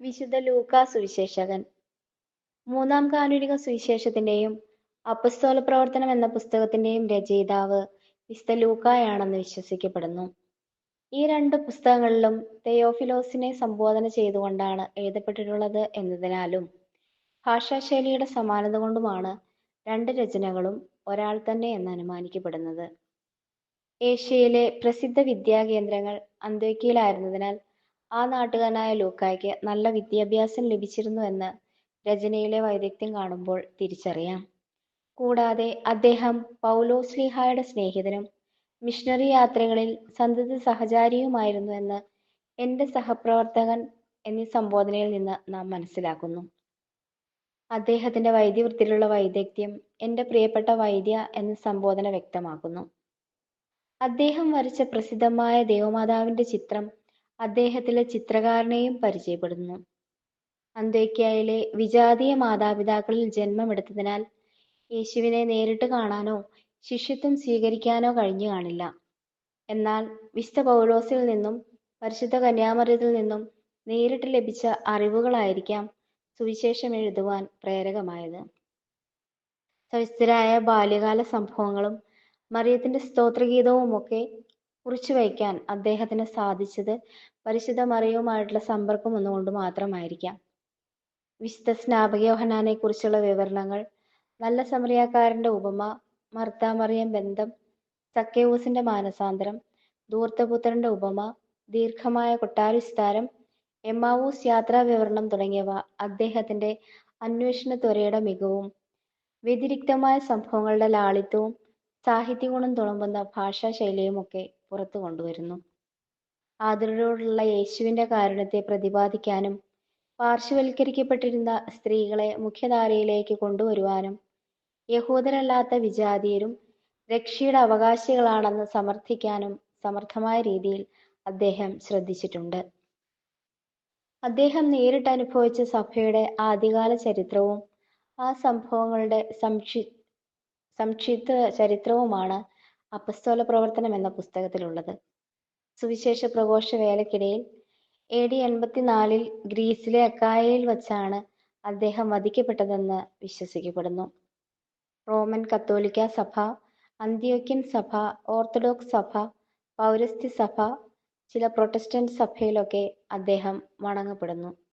വിശുദ്ധ ലൂക്കാ സുവിശേഷകൻ. മൂന്നാം കാനൂനിക സുവിശേഷത്തിന്റെയും അപ്പസ്തോല പ്രവർത്തനം എന്ന പുസ്തകത്തിന്റെയും രചയിതാവ് വിശുദ്ധ ലൂക്കായാണെന്ന് വിശ്വസിക്കപ്പെടുന്നു. ഈ രണ്ട് പുസ്തകങ്ങളിലും തെയോഫിലോസിനെ സംബോധന ചെയ്തുകൊണ്ടാണ് എഴുതപ്പെട്ടിട്ടുള്ളത് എന്നതിനാലും ഭാഷാശൈലിയുടെ സമാനത കൊണ്ടുമാണ് രണ്ട് രചനകളും ഒരാൾ തന്നെ എന്ന് അനുമാനിക്കപ്പെടുന്നത്. ഏഷ്യയിലെ പ്രസിദ്ധ വിദ്യാകേന്ദ്രങ്ങൾ അന്ത്യോക്യയിലായിരുന്നതിനാൽ ആ നാട്ടുകാരനായ ലൂക്കായ്ക്ക് നല്ല വിദ്യാഭ്യാസം ലഭിച്ചിരുന്നു എന്ന് രചനയിലെ വൈദഗ്ധ്യം കാണുമ്പോൾ തിരിച്ചറിയാം. കൂടാതെ അദ്ദേഹം പൗലോസ്ലിഹായുടെ സ്നേഹിതനും മിഷണറി യാത്രകളിൽ സന്തത സഹചാരിയുമായിരുന്നു എന്ന് എന്റെ സഹപ്രവർത്തകൻ എന്നീ സംബോധനയിൽ നിന്ന് നാം മനസ്സിലാക്കുന്നു. അദ്ദേഹത്തിന്റെ വൈദ്യവൃത്തിയിലുള്ള വൈദഗ്ധ്യം എന്റെ പ്രിയപ്പെട്ട വൈദ്യ എന്ന സംബോധന വ്യക്തമാക്കുന്നു. അദ്ദേഹം വരച്ച പ്രസിദ്ധമായ ദേവമാതാവിന്റെ ചിത്രം അദ്ദേഹത്തിലെ ചിത്രകാരനെയും പരിചയപ്പെടുന്നു. അന്ത്യോക്യയിലെ വിജാതീയ മാതാപിതാക്കളിൽ ജന്മമെടുത്തതിനാൽ യേശുവിനെ നേരിട്ട് കാണാനോ ശിഷ്യത്വം സ്വീകരിക്കാനോ കഴിഞ്ഞു കാണില്ല. എന്നാൽ വിശുദ്ധ പൗലോസിൽ നിന്നും പരിശുദ്ധ കന്യാമറിയത്തിൽ നിന്നും നേരിട്ട് ലഭിച്ച അറിവുകളായിരിക്കാം സുവിശേഷം എഴുതുവാൻ പ്രേരകമായത്. സവിസ്തരായ ബാല്യകാല സംഭവങ്ങളും മറിയത്തിന്റെ സ്തോത്രഗീതവും ഒക്കെ കുറിച്ചു വയ്ക്കാൻ അദ്ദേഹത്തിന് സാധിച്ചത് പരിശുദ്ധ മറിയവുമായിട്ടുള്ള സമ്പർക്കം ഒന്നുകൊണ്ട് മാത്രമായിരിക്കാം. വിശുദ്ധ സ്നാപകയോഹനാനെ കുറിച്ചുള്ള വിവരണങ്ങൾ നല്ല സമറിയാക്കാരന്റെ ഉപമ മർത്താമറിയം ബന്ധം സക്കേവൂസിന്റെ മാനസാന്തരം ധൂർത്തപുത്രന്റെ ഉപമ ദീർഘമായ കൊട്ടാരവിസ്താരം എമ്മാവൂസ് യാത്രാ വിവരണം തുടങ്ങിയവ അദ്ദേഹത്തിന്റെ അന്വേഷണ ത്വരയുടെ മികവും വ്യതിരിക്തമായ സംഭവങ്ങളുടെ ലാളിത്യവും സാഹിത്യഗുണം തുളുമ്പുന്ന ഭാഷാശൈലിയും ഒക്കെ പുറത്തു കൊണ്ടുവരുന്നു. ആദരവോടുള്ള യേശുവിന്റെ കാരുണ്യത്തെ പ്രതിപാദിക്കാനും പാർശ്വവൽക്കരിക്കപ്പെട്ടിരുന്ന സ്ത്രീകളെ മുഖ്യധാരയിലേക്ക് കൊണ്ടുവരുവാനും യഹൂദരല്ലാത്ത വിജാതീയരും രക്ഷയുടെ അവകാശികളാണെന്ന് സമർത്ഥിക്കാനും സമർത്ഥമായ രീതിയിൽ അദ്ദേഹം ശ്രദ്ധിച്ചിട്ടുണ്ട്. അദ്ദേഹം നേരിട്ട് അനുഭവിച്ച സഭയുടെ ആദ്യകാല ചരിത്രവും ആ സംഭവങ്ങളുടെ സംക്ഷി സംക്ഷിപ്ത ചരിത്രവുമാണ് അപ്പസ്തോല പ്രവർത്തനം എന്ന പുസ്തകത്തിലുള്ളത്. സുവിശേഷ പ്രഘോഷ വേലക്കിടയിൽ എ ഡി എൺപത്തിനാലിൽ ഗ്രീസിലെ അക്കായയിൽ വച്ചാണ് അദ്ദേഹം വധിക്കപ്പെട്ടതെന്ന് വിശ്വസിക്കപ്പെടുന്നു. റോമൻ കത്തോലിക്ക സഭ അന്ത്യോക്യൻ സഭ ഓർത്തഡോക്സ് സഭ പൗരസ്ത്യ സഭ ചില പ്രൊട്ടസ്റ്റന്റ് സഭയിലൊക്കെ അദ്ദേഹം വണങ്ങപ്പെടുന്നു.